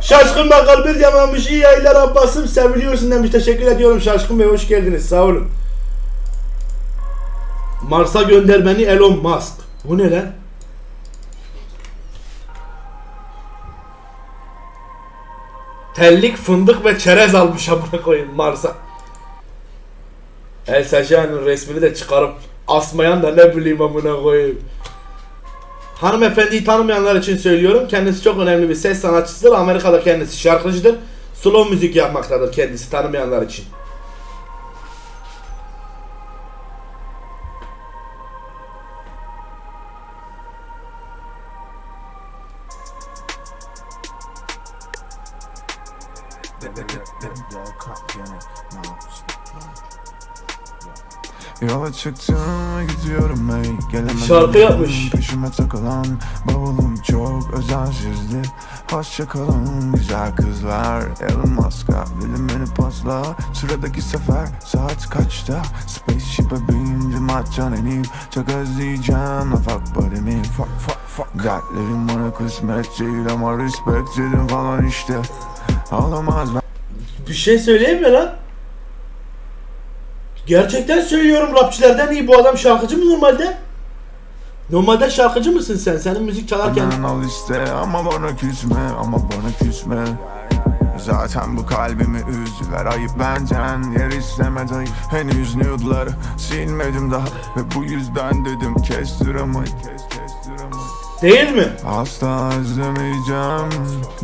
Şaşkın Bakkal bir yamamış iyi yayınlar Abbas'ım seviliyorsun demiş teşekkür ediyorum Şaşkın Bey hoş geldiniz sağ olun. Mars'a gönder beni Elon Musk. Bu ne lan? Tellik, fındık ve çerez almış amına koyayım Mars'a. El Sajani'nin resmini de çıkarıp asmayan da ne bileyim amına koyayım. Hanımefendiyi tanımayanlar için söylüyorum. Kendisi çok önemli bir ses sanatçısıdır. Amerika'da kendisi şarkıcıdır. Slow müzik yapmaktadır kendisi tanımayanlar için. Yola çıktım ve gidiyorum hey Gelemedim Şarkı yapmış. Peşime takılan bavulum çok özensizdi Hoşça kalın güzel kızlar. Elon Musk'a dilimini pasla. Sıradaki sefer saat kaçta? Spaceship'e bindim açan ineyim Çok özleyeceğim ufak body'mi Fuck fuck fuck. Dertlerim bana kısmet değil ama respect dedim falan işte. Ben Bir şey söyleyeyim mi lan? Gerçekten söylüyorum rapçilerden iyi. Bu adam şarkıcı mı normalde? Normalde şarkıcı mısın sen? Senin müzik çalarken Benden al iste ama bana küsme ama bana küsme. Zaten bu kalbimi üzdüler ayıp benden. Yer istemedi ayıp Henüz nude'ları silmedim daha. Ve bu yüzden dedim kes kestir ama değil mi? Asla özlemeyeceğim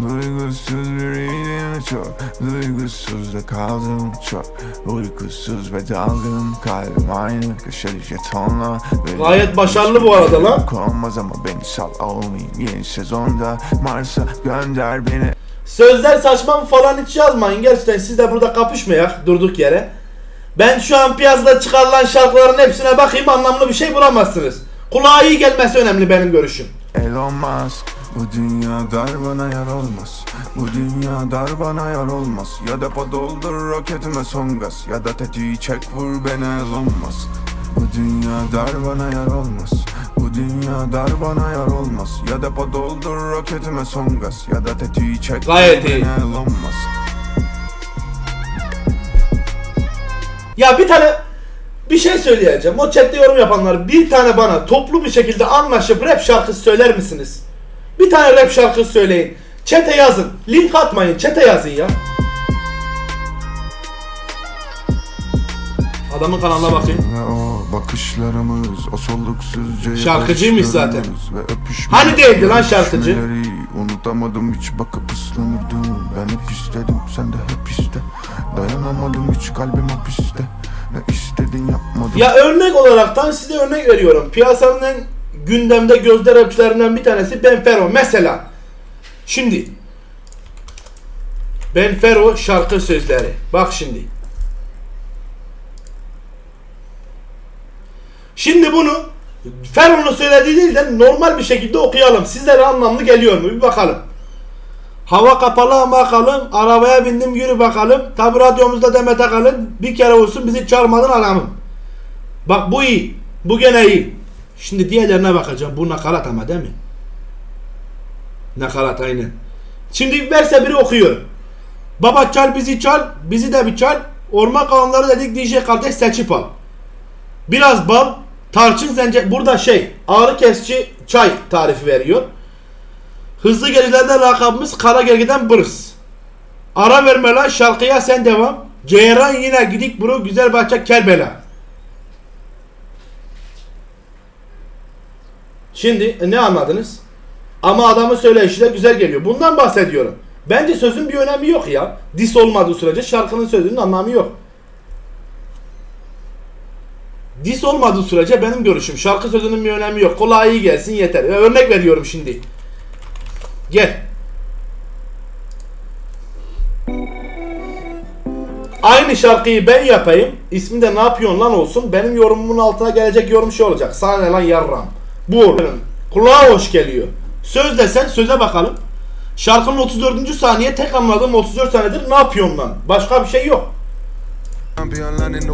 Duygusuz biriydim çok Duygusuz da kaldım çok Uykusuz ve dalgın Kalbim aynı köşeli jetonla Gayet başarılı bu arada lan. Konmaz ama beni sal olmayayım Yeni sezonda Mars'a gönder beni Sözler saçma falan hiç yazmayın. Gerçekten siz de burada kapışmayak durduk yere. Ben şu an piyasada çıkarılan şarkıların hepsine bakayım anlamlı bir şey bulamazsınız. Kulağa iyi gelmesi önemli benim görüşüm. Musk Bu dünya dar bana yar olmaz. Bu dünya dar bana yar olmaz. Ya depo doldur roketime son gaz. Ya da tetiği çek vur beni Elon Musk. Bu dünya dar bana yar olmaz. Bu dünya dar bana yar olmaz. Ya depo doldur roketime son gaz. Ya da tetiği çek vur beni Elon Musk. Ya bir tane bir şey söyleyeceğim. O chatte yorum yapanlar bir tane bana toplu bir şekilde anlaşıp rap şarkısı söyler misiniz? Bir tane rap şarkısı söyleyin. Çete yazın. Link atmayın. Çete yazın ya. Adamın kanalına bakayım. O bakışlarımız, o soluksuzca Şarkıcıymış zaten. Hani değildi lan şarkıcı? Unutamadım hiç bakıp ıslanırdım Ben hep istedim, sen de hep iste Dayanamadım hiç kalbim hapiste Ya örnek olaraktan size örnek veriyorum. Piyasanın en gündemde gözde rapçilerinden bir tanesi Ben Fero. Mesela. Şimdi. Ben Fero şarkı sözleri. Bak şimdi. Şimdi bunu Fero'nun söylediği değil de normal bir şekilde okuyalım. Sizlere anlamlı geliyor mu? Bir bakalım. Hava kapalı ama kalın. Arabaya bindim yürü bakalım. Tabi radyomuzda Demet Akalın. Bir kere olsun bizi çağırmadın aramım. Bak bu iyi. Bu gene iyi. Şimdi diğerlerine bakacağım. Bu nakarat ama değil mi? Nakarat aynen. Şimdi verse biri okuyor. Baba çal bizi çal. Bizi de bir çal. Orman kanunları dedik DJ kardeş seçip al. Biraz bal. Tarçın zence burada şey ağrı kesici çay tarifi veriyor. Hızlı gerilerde lakabımız kara gergiden bırız. Ara verme lan şarkıya sen devam. Ceyran yine gidik bro güzel bahçe Kerbela. Şimdi e, ne anladınız? Ama adamın söyleyişi de güzel geliyor. Bundan bahsediyorum. Bence sözün bir önemi yok ya. Dis olmadığı sürece şarkının sözünün anlamı yok. Dis olmadığı sürece benim görüşüm. Şarkı sözünün bir önemi yok. Kulağa iyi gelsin yeter. Ve Örnek veriyorum şimdi. Gel. Aynı şarkıyı ben yapayım. İsmi de ne yapıyorsun lan olsun. Benim yorumumun altına gelecek yorum şey olacak. Sana ne lan yarram. Bu. Kulağa hoş geliyor. Söz desen söze bakalım. Şarkının 34. saniye tek anladığım 34 senedir ne yapıyorum lan? Başka bir şey yok.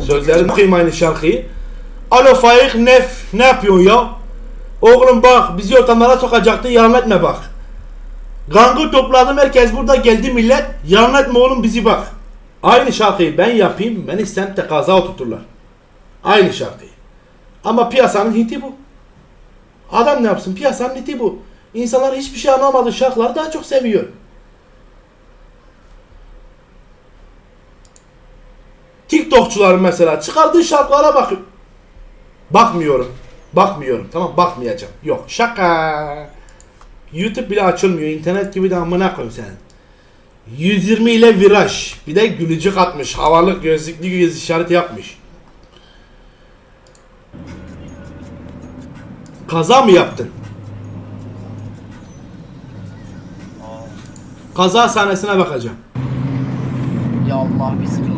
Sözlerini okuyayım aynı şarkıyı. Alo Faik Nef ne yapıyorsun ya? Oğlum bak bizi ortamlara sokacaktın yardım etme bak. Gangı topladım herkes burada geldi millet. Yalan etme oğlum bizi bak. Aynı şarkıyı ben yapayım beni semtte kaza oturturlar. Aynı şarkıyı. Ama piyasanın hiti bu. Adam ne yapsın piyasanın hiti bu. İnsanlar hiçbir şey anlamadığı şarkıları daha çok seviyor. TikTokçuların mesela çıkardığı şarkılara bak. Bakmıyorum. Bakmıyorum. Tamam bakmayacağım. Yok şaka. YouTube bile açılmıyor. İnternet gibi de amına koyayım sen. 120 ile viraj. Bir de gülücük atmış. Havalı gözlüklü göz işareti yapmış. Kaza mı yaptın? Kaza sahnesine bakacağım. Ya Allah bismillah.